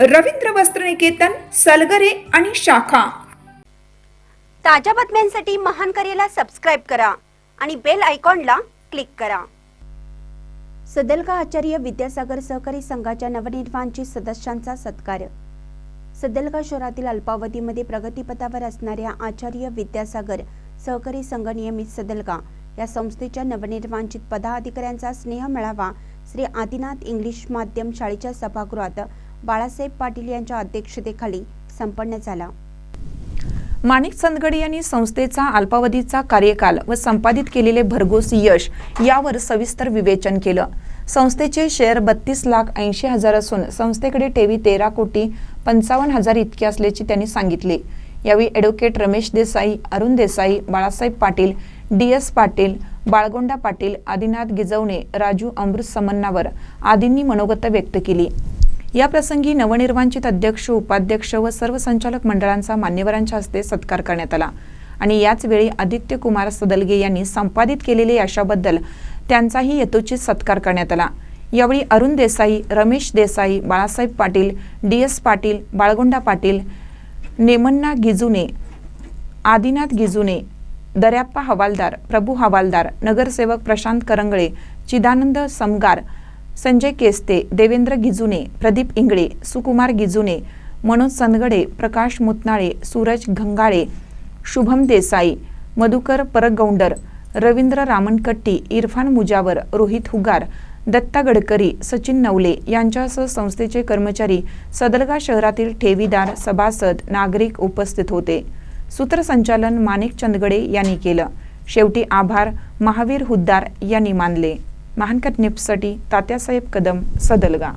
रवींद्र वस्त्रनिकेतन सलगरे आणि शाखा. ताज्या बातम्यांसाठी महान करेला सबस्क्राईब करा आणि बेल आयकॉनला क्लिक करा. सदलगा आचार्य विद्यासागर सहकारी संघाच्या नवनिर्माणची सदस्यांचा सत्कार. सदलगा शहरातील अल्पावधीमध्ये प्रगतीपथावर असणाऱ्या आचार्य विद्यासागर सहकारी संघ नियमित सदलगा. या संस्थेच्या नवनिर्वांचित पदाधिकाऱ्यांचा स्नेह मेळावा श्री आदिनाथ इंग्लिश माध्यम शाळेच्या सभागृहात बाळासाहेब पाटील यांच्या अध्यक्षतेखाली संपन्न झाला. माणिक चंदगडी यांनी संस्थेचा अल्पावधीचा कार्यकाल व संपादित केलेले भरघोस यश यावर सविस्तर विवेचन केलं. संस्थेचे शेअर बत्तीस लाख ऐंशी हजार असून संस्थेकडे ठेवी तेरा कोटी पंचावन्न हजार इतके असल्याचे त्यांनी सांगितले. यावेळी advocate Ramesh Desai Arun Desai Balasaheb Patil D S Patil Balgonda Patil Adinath Gijwane Raju Amrut Samannavar आदींनी मनोगत व्यक्त केली. या प्रसंगी नवनिर्वांचित अध्यक्ष उपाध्यक्ष व सर्व संचालक मंडळांचा मान्यवरांच्या हस्ते सत्कार करण्यात आला. आणि याचवेळी आदित्य कुमार सदलगे यांनी संपादित केलेल्या यशाबद्दल त्यांचाही यथोचित सत्कार करण्यात आला. यावेळी अरुण देसाई रमेश देसाई बाळासाहेब पाटील डी एस पाटील बाळगोंडा पाटील नेमन्ना गिजुने आदिनाथ गिजुने दर्याप्पा हवालदार प्रभू हवालदार नगरसेवक प्रशांत करंगळे चिदानंद समगार संजय केस्ते देवेंद्र गिजुने प्रदीप इंगळे सुकुमार गिजुने मनोज सनगडे प्रकाश मुतनाळे सूरज घंगाळे शुभम देसाई मधुकर परगौंडर रवींद्र रामनकट्टी इरफान मुजावर रोहित हुगार दत्ता गडकरी सचिन नवले यांच्यासह संस्थेचे कर्मचारी सदलगा शहरातील ठेवीदार सभासद नागरिक उपस्थित होते. सूत्रसंचालन माणिक चंदगडे यांनी केलं. शेवटी आभार महावीर हुद्दार यांनी मानले. महानकट निप्ससाठी तात्यासाहेब कदम सदलगा.